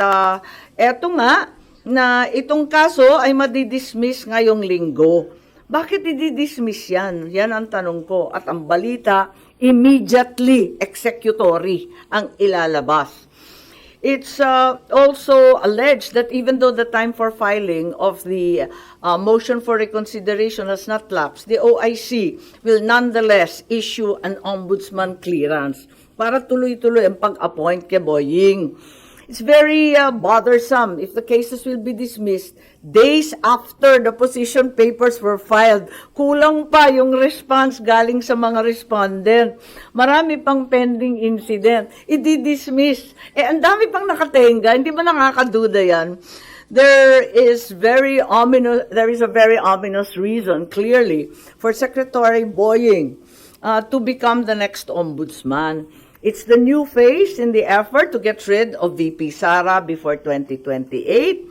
ah, eto nga, na itong kaso ay madidismiss ngayong linggo. Bakit i-dismiss yan? Yan ang tanong ko. At ang balita, immediately executory ang ilalabas. It's uh, also alleged that even though the time for filing of the uh, motion for reconsideration has not lapsed, the OIC will nonetheless issue an ombudsman clearance para tuloy-tuloy ang pag-appoint kay Boying. It's very uh, bothersome if the cases will be dismissed days after the position papers were filed. Kulang pa yung response galing sa mga respondent. Marami pang pending incident. I-dismiss. Eh, ang dami pang nakatenga. Hindi ba nakakaduda yan? There is very ominous, there is a very ominous reason, clearly, for Secretary Boying uh, to become the next ombudsman. It's the new phase in the effort to get rid of VP Sara before 2028.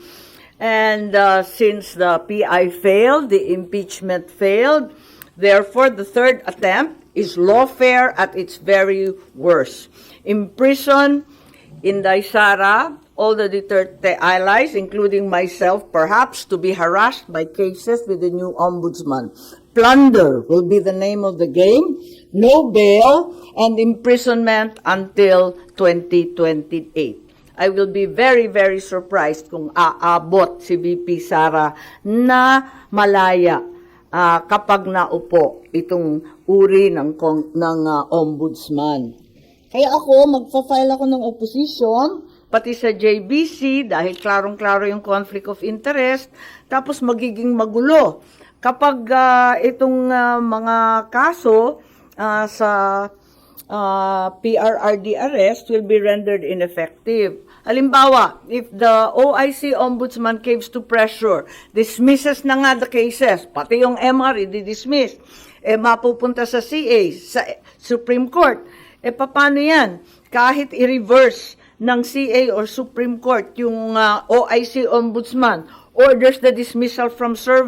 And uh, since the PI failed, the impeachment failed, therefore the third attempt is lawfare at its very worst. Imprison Inday Sara, all the Duterte allies, including myself, perhaps, to be harassed by cases with the new ombudsman. Plunder will be the name of the game. No bail and imprisonment until 2028. I will be very, very surprised kung aabot si VP Sara na malaya ah, kapag naupo itong uri ng, ng ah, ombudsman. Kaya ako, magpa-file ako ng opposition, pati sa JBC, dahil klarong-klaro yung conflict of interest, tapos magiging magulo. Kapag ah, itong ah, mga kaso ah, sa ah, PRRD arrest will be rendered ineffective. Halimbawa, if the OIC ombudsman caves to pressure, dismisses na nga the cases, pati yung MR i-dismiss, eh mapupunta sa CA, sa Supreme Court, eh paano yan? Kahit i-reverse ng CA or Supreme Court yung ah, OIC ombudsman orders the dismissal from service,